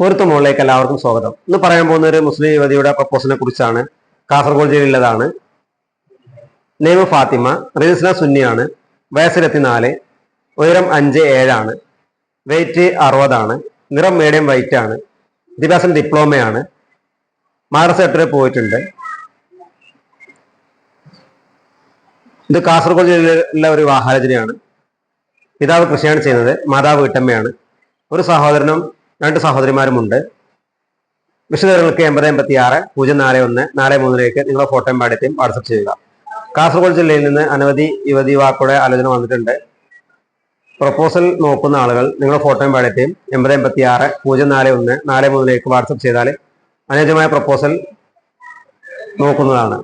പൊരുത്ത മുകളിലേക്ക് എല്ലാവർക്കും സ്വാഗതം. ഇന്ന് പറയാൻ പോകുന്ന ഒരു മുസ്ലിം യുവതിയുടെ പ്രപ്പോസലിനെ കുറിച്ചാണ് കാസർഗോഡ് ജില്ലയിലുള്ളതാണ്. നെയ്മ ഫാത്തിമ റിജിസ്ന സുന്നിയാണ് വയസ്സ് ഇരുപത്തിനാല് ഉയരം അഞ്ച് ഏഴാണ് വെയിറ്റ് അറുപതാണ് നിറം മീഡിയം വൈറ്റ് ആണ് വിദ്യാഭ്യാസം ഡിപ്ലോമയാണ് മദ്രസ എട്ട് പോയിട്ടുണ്ട്. ഇത് കാസർഗോഡ് ജില്ലയിലുള്ള ഒരു വാഹാരചനയാണ് പിതാവ് കൃഷിയാണ് ചെയ്യുന്നത് മാതാവ് വീട്ടമ്മയാണ്. ഒരു സഹോദരനും രണ്ട് സഹോദരിമാരുമുണ്ട്. വിശദങ്ങൾക്ക് എൺപത് എൺപത്തി ആറ് പൂജ്യം നാല് ഒന്ന് നാല് മൂന്നിലേക്ക് നിങ്ങളുടെ ഫോട്ടോയും പാടത്തെയും വാട്സപ്പ് ചെയ്യുക. കാസർഗോഡ് ജില്ലയിൽ നിന്ന് അനവധി യുവതി യുവാക്കളുടെ ആലോചന വന്നിട്ടുണ്ട്. പ്രപ്പോസൽ നോക്കുന്ന ആളുകൾ നിങ്ങളുടെ ഫോട്ടോയും പാടത്തെയും എൺപത് എൺപത്തി ആറ് പൂജ്യം നാല് ഒന്ന് നാല് മൂന്നിലേക്ക് വാട്സപ്പ് ചെയ്താൽ അനുയോജ്യമായ പ്രപ്പോസൽ നോക്കുന്നതാണ്.